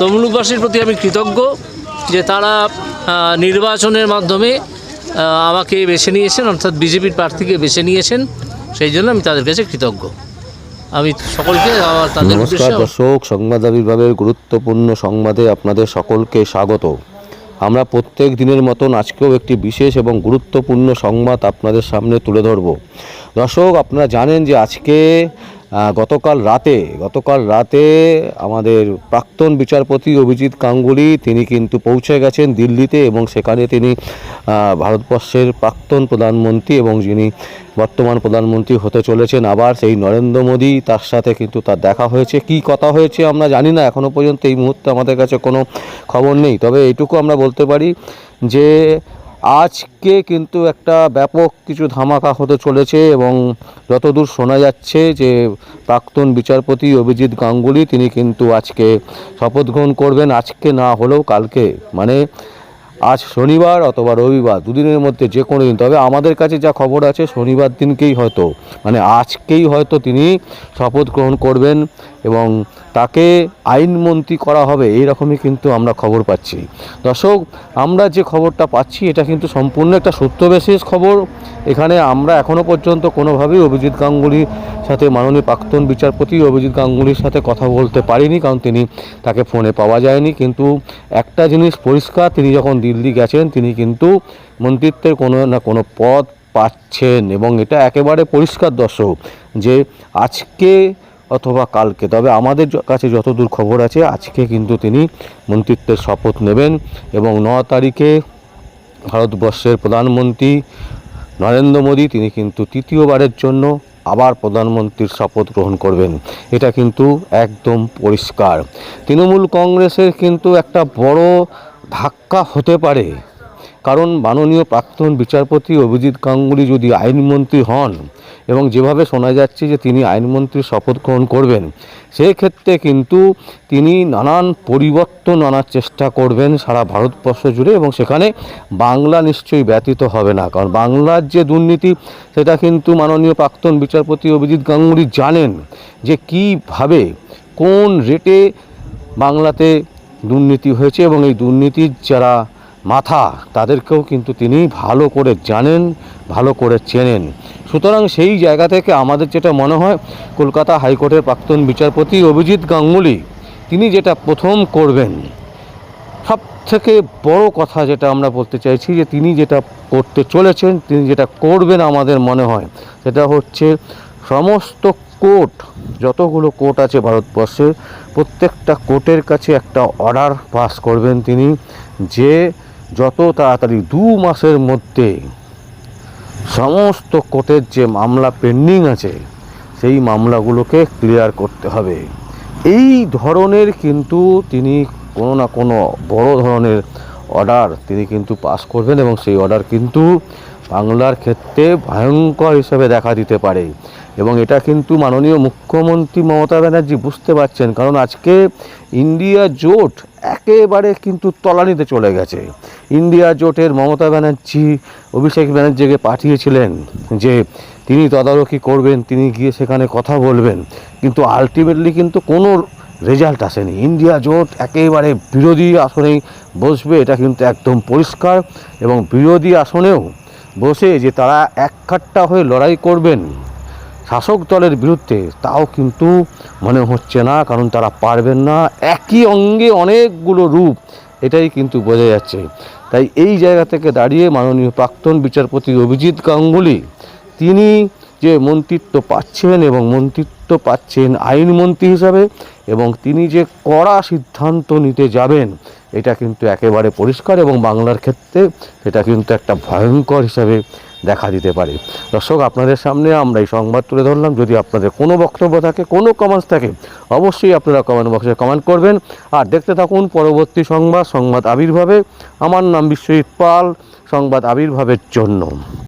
তমলুকবাসীর প্রতি আমি কৃতজ্ঞ যে তারা নির্বাচনের মাধ্যমে আমাকে বেছে নিয়েছেন অর্থাৎ বিজেপির প্রার্থীকে বেছে নিয়েছেন। সেই জন্য আমি তাদের কাছে কৃতজ্ঞ। আমি সকলকে আমার তাদের নমস্কার দর্শক সংবাদ আবির্ভাবের গুরুত্বপূর্ণ সংবাদে আপনাদের সকলকে স্বাগত। আমরা প্রত্যেক দিনের মতন আজকেও একটি বিশেষ এবং গুরুত্বপূর্ণ সংবাদ আপনাদের সামনে তুলে ধরব। দর্শক আপনারা জানেন যে আজকে গতকাল রাতে গতকাল রাতে আমাদের প্রাক্তন বিচারপতি অভিজিৎ গাঙ্গুলি তিনি কিন্তু পৌঁছে গেছেন দিল্লিতে এবং সেখানে তিনি ভারতবর্ষের প্রাক্তন প্রধানমন্ত্রী এবং যিনি বর্তমান প্রধানমন্ত্রী হতে চলেছেন আবার সেই নরেন্দ্র মোদী, তার সাথে কিন্তু তার দেখা হয়েছে। কি কথা হয়েছে আমরা জানি না এখনও পর্যন্ত এই মুহূর্তে আমাদের কাছে কোনো খবর নেই। তবে এইটুকু আমরা বলতে পারি যে আজকে কিন্তু একটা ব্যাপক কিছু ধামাকা হতে চলেছে এবং যতদূর শোনা যাচ্ছে যে প্রাক্তন বিচারপতি অভিজিৎ গাঙ্গুলি, তিনি কিন্তু আজকে শপথ গ্রহণ করবেন। আজকে না হলেও কালকে। মানে আজ শনিবার অথবা রবিবার, দুদিনের মধ্যে যে কোনো দিন। তবে আমাদের কাছে যা খবর আছে, শনিবার দিনকেই হয়তো মানে আজকেই হয়তো তিনি শপথ গ্রহণ করবেন এবং তাকে আইনমন্ত্রী করা হবে এই রকমই কিন্তু আমরা খবর পাচ্ছি। দর্শক, আমরা যে খবরটা পাচ্ছি, এটা কিন্তু সম্পূর্ণ একটা সত্যবিশেষ খবর। এখানে আমরা এখনও পর্যন্ত কোনোভাবেই অভিজিৎ গাঙ্গুলির সাথে মাননীয় প্রাক্তন বিচারপতি অভিজিৎ গাঙ্গুলির সাথে কথা বলতে পারিনি, কারণ তিনি তাকে ফোনে পাওয়া যায়নি। কিন্তু একটা জিনিস পরিষ্কার, তিনি যখন দিল্লি গেছেন, তিনি কিন্তু মন্ত্রিত্বের কোনো না কোনো পদ পাচ্ছেন এবং এটা একেবারে পরিষ্কার দর্শক যে আজকে অথবা কালকে, তবে আমাদের কাছে যতদূর খবর আছে, আজকে কিন্তু তিনি মন্ত্রিত্বের শপথ নেবেন এবং ন তারিখে ভারতবর্ষের প্রধানমন্ত্রী নরেন্দ্র মোদী, তিনি কিন্তু তৃতীয়বারের জন্য আবার প্রধানমন্ত্রীর শপথ গ্রহণ করবেন। এটা কিন্তু একদম পরিষ্কার। তৃণমূল কংগ্রেসের কিন্তু একটা বড় ধাক্কা হতে পারে। কারণ মাননীয় প্রাক্তন বিচারপতি অভিজিৎ গাঙ্গুলি যদি আইনমন্ত্রী হন এবং যেভাবে শোনা যাচ্ছে যে তিনি আইনমন্ত্রীর শপথ গ্রহণ করবেন সেই ক্ষেত্রে কিন্তু তিনি নানান পরিবর্তন আনার চেষ্টা করবেন সারা ভারতবর্ষ জুড়ে এবং সেখানে বাংলা নিশ্চয়ই ব্যতীত হবে না। কারণ বাংলার যে দুর্নীতি, সেটা কিন্তু মাননীয় প্রাক্তন বিচারপতি অভিজিৎ গাঙ্গুলি জানেন যে কীভাবে, কোন রেটে বাংলাতে দুর্নীতি হয়েছে এবং এই দুর্নীতির যারা মাথা, তাদেরকেও কিন্তু তিনি ভালো করে জানেন, ভালো করে চেনেন। সুতরাং সেই জায়গা থেকে আমাদের যেটা মনে হয়, কলকাতা হাইকোর্টের প্রাক্তন বিচারপতি অভিজিৎ গাঙ্গুলি, তিনি যেটা প্রথম করবেন সব থেকে বড় কথা যেটা আমরা বলতে চাইছি যে তিনি যেটা করতে চলেছেন, তিনি যেটা করবেন আমাদের মনে হয়, সেটা হচ্ছে সমস্ত কোর্ট, যতগুলো কোর্ট আছে ভারতবর্ষে, প্রত্যেকটা কোর্টের কাছে একটা অর্ডার পাস করবেন তিনি, যে যত তাড়াতাড়ি দু মাসের মধ্যে সমস্ত কোর্টের যে মামলা পেন্ডিং আছে, সেই মামলাগুলোকে ক্লিয়ার করতে হবে। এই ধরনের কিন্তু তিনি কোনো না কোনো বড় ধরনের অর্ডার তিনি কিন্তু পাস করবেন এবং সেই অর্ডার কিন্তু বাংলার ক্ষেত্রে ভয়ঙ্কর হিসেবে দেখা দিতে পারে। এবং এটা কিন্তু মাননীয় মুখ্যমন্ত্রী মমতা ব্যানার্জি বুঝতে পারছেন, কারণ আজকে ইন্ডিয়া জোট একেবারে কিন্তু তলানিতে চলে গেছে। ইন্ডিয়া জোটের মমতা ব্যানার্জি, অভিষেক ব্যানার্জিকে পাঠিয়েছিলেন যে তিনি তদারকি করবেন, তিনি গিয়ে সেখানে কথা বলবেন। কিন্তু আলটিমেটলি কিন্তু কোনো রেজাল্ট আসেনি। ইন্ডিয়া জোট একেবারে বিরোধী আসনেই বসবে, এটা কিন্তু একদম পরিষ্কার। এবং বিরোধী আসনেও বসে যে তারা একখাট্টা হয়ে লড়াই করবেন শাসক দলের বিরুদ্ধে, তাও কিন্তু মনে হচ্ছে না, কারণ তারা পারবেন না। একই অঙ্গে অনেকগুলো রূপ এটাই কিন্তু বোঝা যাচ্ছে। তাই এই জায়গা থেকে দাঁড়িয়ে মাননীয় প্রাক্তন বিচারপতি অভিজিৎ গাঙ্গুলি, তিনি যে মন্ত্রিত্ব পাচ্ছেন এবং মন্ত্রিত্ব পাচ্ছেন আইনমন্ত্রী হিসাবে এবং তিনি যে কড়া সিদ্ধান্ত নিতে যাবেন এটা কিন্তু একেবারে পরিষ্কার এবং বাংলার ক্ষেত্রে এটা কিন্তু একটা ভয়ঙ্কর হিসাবে দেখা দিতে পারে। দর্শক, আপনাদের সামনে আমরা এই সংবাদ তুলে ধরলাম। যদি আপনাদের কোনো বক্তব্য থাকে, কোনো কমেন্টস থাকে, অবশ্যই আপনারা কমেন্ট বক্সে কমেন্ট করবেন। আর দেখতে থাকুন পরবর্তী সংবাদ সংবাদ আবির্ভাবে। আমার নাম বিশ্বজিৎ পাল, সংবাদ আবির্ভাবের জন্য।